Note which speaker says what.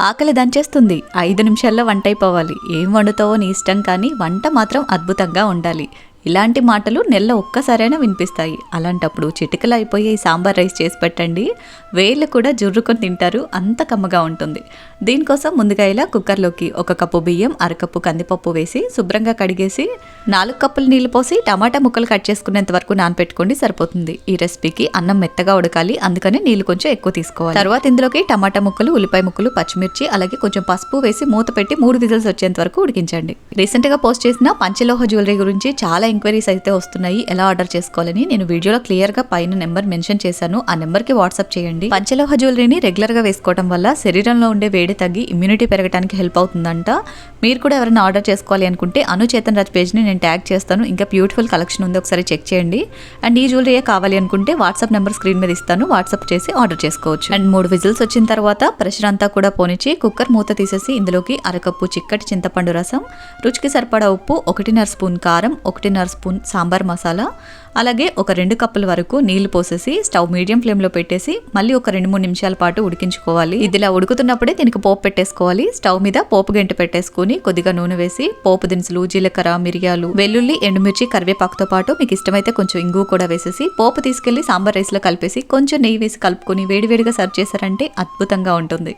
Speaker 1: ఆకలి దంచేస్తుంది. ఐదు నిమిషాల్లో వంట అయిపోవాలి ఏం వండుతావో నీ ఇష్టం కానీ వంట మాత్రం అద్భుతంగా ఉండాలి. ఇలాంటి మాటలు నెల ఒక్కసారైనా వినిపిస్తాయి. అలాంటప్పుడు చిటికలు అయిపోయే ఈ సాంబార్ రైస్ చేసి పెట్టండి. వేళ్ళు కూడా జుర్రుకొని తింటారు. అంత కమ్మగా ఉంటుంది. దీనికోసం ముందుగా ఇలా కుక్కర్లోకి ఒక కప్పు బియ్యం అరకప్పు కందిపప్పు వేసి శుభ్రంగా కడిగేసి నాలుగు కప్పులు నీళ్ళు పోసి టమాటా ముక్కలు కట్ చేసుకునేంత వరకు నానపెట్టుకోండి సరిపోతుంది. ఈ రెసిపీకి అన్నం మెత్తగా ఉడకాలి. అందుకని నీళ్ళు కొంచెం ఎక్కువ తీసుకోవాలి. తర్వాత ఇందులోకి టమాటా ముక్కలు ఉల్లిపాయ ముక్కలు పచ్చిమిర్చి అలాగే కొంచెం పసుపు వేసి మూత పెట్టి మూడు విజిల్స్ వచ్చేంత వరకు ఉడికించండి. రీసెంట్గా పోస్ట్ చేసిన పంచలోహ జ్యువెలరీ గురించి చాలా ఎంక్వైరీస్ అయితే వస్తున్నాయి. ఎలా ఆర్డర్ చేసుకోవాలని నేను వీడియోలో క్లియర్గా పైన నెంబర్ మెన్షన్ చేశాను. ఆ నెంబర్కి వాట్సాప్ చేయండి. పంచలోహ జ్యువెలరీని రెగ్యులర్గా వేసుకోవడం వల్ల శరీరంలో ఉండే వేడి తగ్గి ఇమ్యూనిటీ పెరగడానికి హెల్ప్ అవుతుందంట. మీరు కూడా ఎవరైనా ఆర్డర్ చేసుకోవాలి అనుకుంటే అను చేతన్ రాజ్ పేజ్ని నేను ట్యాగ్ చేస్తాను. ఇంకా బ్యూటిఫుల్ కలెక్షన్ ఉంది. ఒకసారి చెక్ చేయండి. అండ్ ఈ జ్యువెలరీ కావాలి అనుకుంటే వాట్సాప్ నెంబర్ స్క్రీన్ మీద ఇస్తాను. వాట్సాప్ చేసి ఆర్డర్ చేసుకోవచ్చు. అండ్ మూడు విజిల్స్ వచ్చిన తర్వాత ప్రెషర్ అంతా కూడా పోనిచ్చి కుక్కర్ మూత తీసేసి ఇందులోకి అరకప్పు చిక్కటి చింతపండు రసం రుచికి సరిపడా ఉప్పు ఒకటిన్నర స్పూన్ కారం ఒకటిన్నర స్పూన్ సాంబార్ మసాలా అలాగే ఒక రెండు కప్పుల వరకు నీళ్ళు పోసేసి స్టవ్ మీడియం ఫ్లేమ్లో పెట్టేసి మళ్ళీ ఒక రెండు మూడు నిమిషాల పాటు ఉడికించుకోవాలి. ఇదిలా ఉడుకుతున్నప్పుడే దీనికి పోపు పెట్టేసుకోవాలి. స్టవ్ మీద పోపు గంట పెట్టేసుకుని కొద్దిగా నూనె వేసి పోపు దినుసులు జీలకర్ర మిరియాలు వెల్లుల్లి ఎండుమిర్చి కరివేపాకుతో పాటు మీకు ఇష్టమైతే కొంచెం ఇంగు కూడా వేసేసి పోపు తీసుకెళ్ళి సాంబార్ రైస్లో కలిపేసి కొంచెం నెయ్యి వేసి కలుపుకొని వేడివేడిగా సర్వ్ చేశారంటే అద్భుతంగా ఉంటుంది.